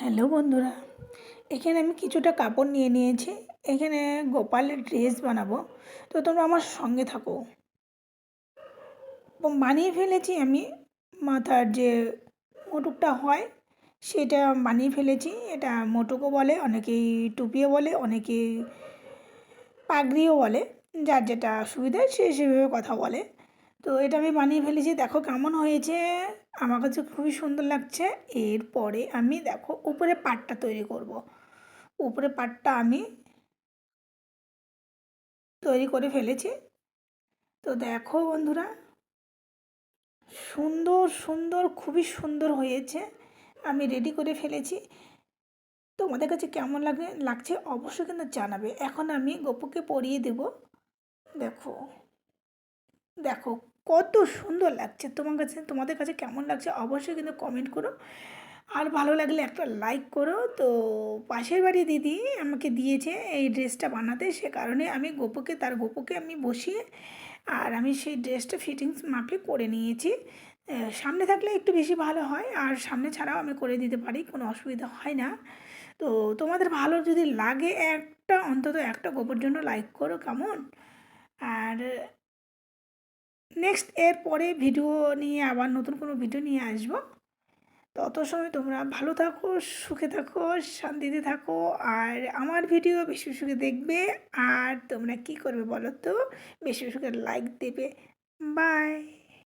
Hello বন্ধুরা, এখানে আমি কিছুটা কাপড় নিয়ে নিয়েছি। এখানে গোপালের ড্রেস বানাবো। তো তোমরা আমার সঙ্গে থাকো। বানিয়ে ফেলেছি আমি। মাথার যে মোটুকটা হয়, সেটা বানিয়ে ফেলেছি। এটা মোটুকও বলে, অনেকেই টুপিও বলে, অনেকেই পাগড়িও বলে। যার যেটা সুবিধা, সে সেভাবে কথা বলে। তো এটা আমি বানিয়ে ফেলেছি। দেখো কেমন হয়েছে। আমার কাছে খুবই সুন্দর লাগছে। এরপরে আমি দেখো উপরে পাটটা তৈরি করব। উপরে পাটটা আমি তৈরি করে ফেলেছি। তো দেখো বন্ধুরা, সুন্দর সুন্দর, খুবই সুন্দর হয়েছে। আমি রেডি করে ফেলেছি। তোমাদের কাছে কেমন লাগে, লাগছে অবশ্যই কিন্তু জানাবে। এখন আমি গপুকে পরিয়ে দেব। দেখো দেখো কত সুন্দর লাগছে তোমার কাছে, তোমাদের কাছে কেমন লাগছে অবশ্যই কিন্তু কমেন্ট করো। আর ভালো লাগলে একটা লাইক করো। তো পাশের বাড়ি দিদি আমাকে দিয়েছে এই ড্রেসটা বানাতে, সে কারণে আমি গোপকে, তার গোপকে আমি বসিয়ে আর আমি সেই ড্রেসটা ফিটিংস মাপে করে নিয়েছি। সামনে থাকলে একটু বেশি ভালো হয় আর সামনে ছাড়াও আমি করে দিতে পারি, কোনো অসুবিধা হয় না। তো তোমাদের ভালো যদি লাগে একটা, অন্তত একটা গোপর জন্য লাইক করো কেমন? আর নেক্সট এর পরে ভিডিও নিয়ে আবার নতুন কোনো ভিডিও নিয়ে আসব। তত সময় তোমরা ভালো থাকো, সুখে থাকো, শান্তিতে থাকো, আর আমার ভিডিও বেশি সুখে দেখবে। আর তোমরা কি করবে বলো তো? বেশি সুখে লাইক দেবে। বাই